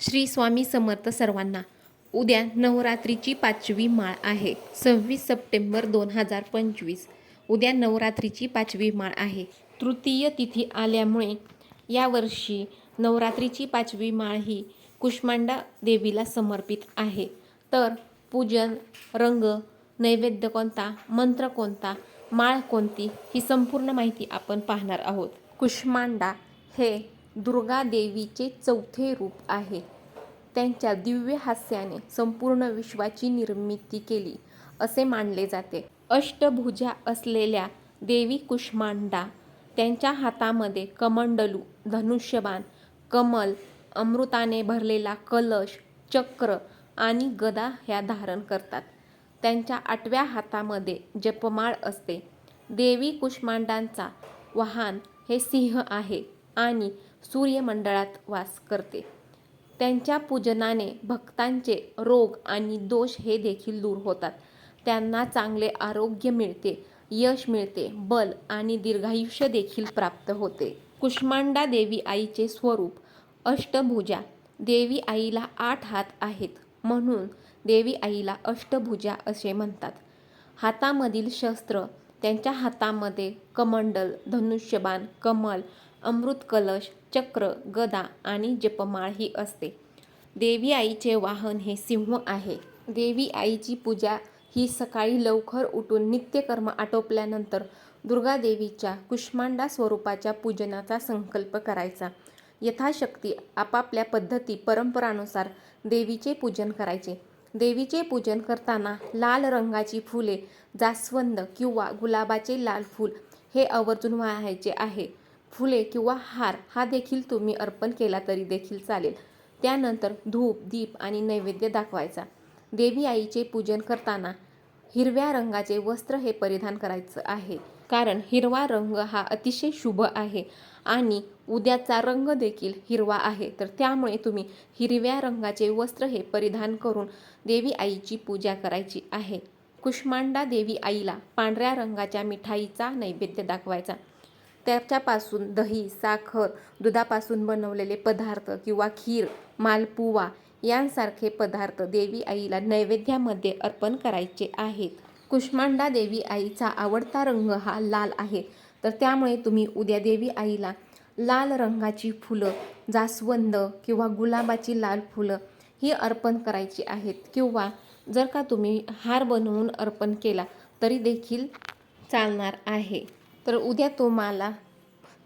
श्री स्वामी समर्थ सर्वांना. उद्या नवरात्रीची पाचवी माळ आहे. सव्वीस सप्टेंबर दोन हजार पंचवीस. उद्या नवरात्रीची पाचवी माळ आहे. तृतीय तिथी आल्यामुळे यावर्षी नवरात्रीची पाचवी माळ ही कुष्मांडा देवीला समर्पित आहे. तर पूजन रंग नैवेद्य कोणता मंत्र कोणता माळ कोणती ही संपूर्ण माहिती आपण पाहणार आहोत. कुष्मांडा हे दुर्गा देवीचे चौथे रूप आहे. त्यांच्या दिव्य हास्याने संपूर्ण विश्वाची निर्मिती केली असे मानले जाते. अष्टभुजा असलेल्या देवी कुष्मांडा त्यांच्या हातामध्ये कमंडलू धनुष्यबाण कमल अमृताने भरलेला कलश चक्र आणि गदा ह्या धारण करतात. त्यांच्या आठव्या हातामध्ये जपमाळ असते. देवी कुष्मांडांचा वाहन हे सिंह आहे. आणि सूर्यमंडळात वास करते. त्यांच्या पूजनाने भक्तांचे रोग आणि दोष हे देखील दूर होतात. त्यांना चांगले आरोग्य मिळते यश मिळते बल आणि दीर्घायुष्य देखील प्राप्त होते. कुष्मांडा देवी आईचे स्वरूप अष्टभुजा. देवी आईला आठ हात आहेत म्हणून देवी आईला अष्टभुजा असे म्हणतात. हातामधील शस्त्र त्यांच्या हातामध्ये कमंडल धनुष्यबाण कमल अमृत कलश चक्र गदा आणि जपमाळ ही असते. देवी आईचे वाहन हे सिंह आहे. देवी आईची पूजा ही सकाळी लवकर उठून नित्यकर्म आटोपल्यानंतर दुर्गा देवीच्या कुष्मांडा स्वरूपाच्या पूजनाचा संकल्प करायचा. यथाशक्ती आपापल्या पद्धती परंपरानुसार देवीचे पूजन करायचे. देवीचे पूजन करताना लाल रंगाची फुले जास्वंद किंवा गुलाबाचे लाल फूल हे आवर्जून वाहायचे आहे. फुले किंवा हार हा देखील तुम्ही अर्पण केला तरी देखील चालेल. त्यानंतर धूप दीप आणि नैवेद्य दाखवायचा. देवी आईचे पूजन करताना हिरव्या रंगाचे वस्त्र हे परिधान करायचं आहे. कारण हिरवा रंग हा अतिशय शुभ आहे आणि उद्याचा रंग देखील हिरवा आहे. तर त्यामुळे तुम्ही हिरव्या रंगाचे वस्त्र हे परिधान करून देवी आईची पूजा करायची आहे. कुष्मांडा देवी आईला पांढऱ्या रंगाच्या मिठाईचा नैवेद्य दाखवायचा. त्याच्यापासून दही साखर दुधापासून बनवलेले पदार्थ किंवा खीर मालपुवा यांसारखे पदार्थ देवी आईला नैवेद्यामध्ये अर्पण करायचे आहेत. कुष्मांडा देवी आईचा आवडता रंग हा लाल आहे. तर त्यामुळे तुम्ही उद्या देवी आईला लाल रंगाची फुलं जास्वंद किंवा गुलाबाची लाल फुलं ही अर्पण करायची आहेत किंवा जर का तुम्ही हार बनवून अर्पण केला तरी देखील चालणार आहे. तर उद्या तुम्हाला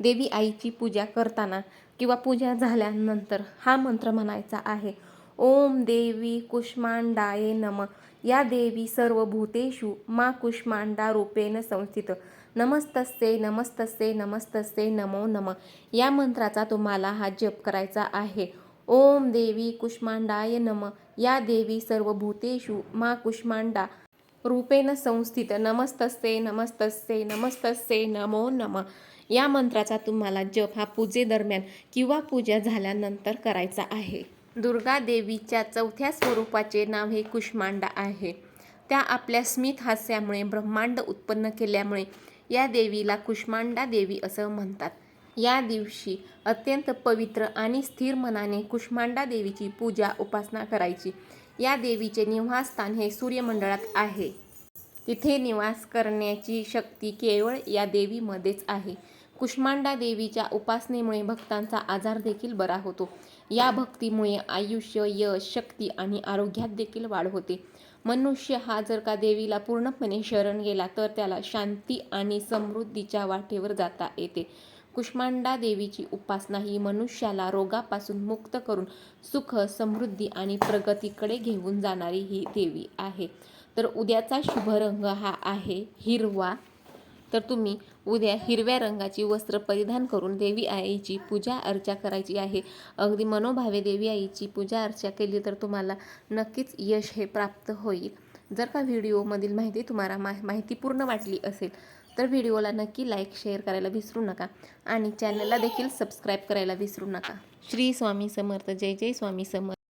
देवी आईची पूजा करताना किंवा पूजा झाल्यानंतर हा मंत्र म्हणायचा आहे. ओम देवी कुष्मांडाये नम. या देवी सर्व भूतेषु मा कुष्मांडा रूपेण संस्थित. नमस्तस्ते नमस्तस्ते नमस्तस्ते नमो नम. या मंत्राचा तुम्हाला हा जप करायचा आहे. ओम देवी कुष्मांडाय नम. या देवी सर्व भूतेषु मा कुष्मांडा रूपेण संस्थित नमस्तस्ते नमस्तस्ते नमस्तस्ते नमो नम. या मंत्राचा तुम्हाला जप हा पूजेदरम्यान किंवा पूजा झाल्यानंतर करायचा आहे. दुर्गा देवीच्या चौथ्या स्वरूपाचे नाव हे कुष्मांडा आहे. त्या आपल्या स्मित हास्यामुळे ब्रह्मांड उत्पन्न केल्यामुळे या देवीला कुष्मांडा देवी असं म्हणतात. या दिवशी अत्यंत पवित्र आणि स्थिर मनाने कुष्मांडा देवीची पूजा उपासना करायची. या देवीचे निवासस्थान हे सूर्यमंडळात आहे. तिथे निवास करण्याची शक्ती केवळ या देवीमध्येच आहे. कुष्मांडा देवीच्या उपासनेमुळे भक्तांचा आजार देखील बरा होतो. या भक्तीमुळे आयुष्य यश शक्ती आणि आरोग्यात देखील वाढ होते. मनुष्य हा जर का देवीला पूर्णपणे शरण गेला तर त्याला शांती आणि समृद्धीच्या वाटेवर जाता येते. कुष्मांडा देवीची उपासना ही मनुष्याला रोगापासून मुक्त करून सुख समृद्धी आणि प्रगतीकडे घेऊन जाणारी ही देवी आहे. तर उद्याचा शुभ रंग हा आहे हिरवा तर तुम्ही उद्या हिरव्या रंगाची वस्त्र परिधान करून देवी आईची पूजा अर्चा करायची आहे. अगदी मनोभावे देवी आईची पूजा अर्चा केली तर तुम्हाला नक्कीच यश हे प्राप्त होईल. जर का व्हिडिओमधील माहिती तुम्हाला मा माहिती पूर्ण वाटली असेल तर व्हिडिओला नक्की लाईक शेअर करायला विसरू नका आणि चॅनलला देखील सबस्क्राईब करायला विसरू नका. श्री स्वामी समर्थ. जय जय स्वामी समर्थ.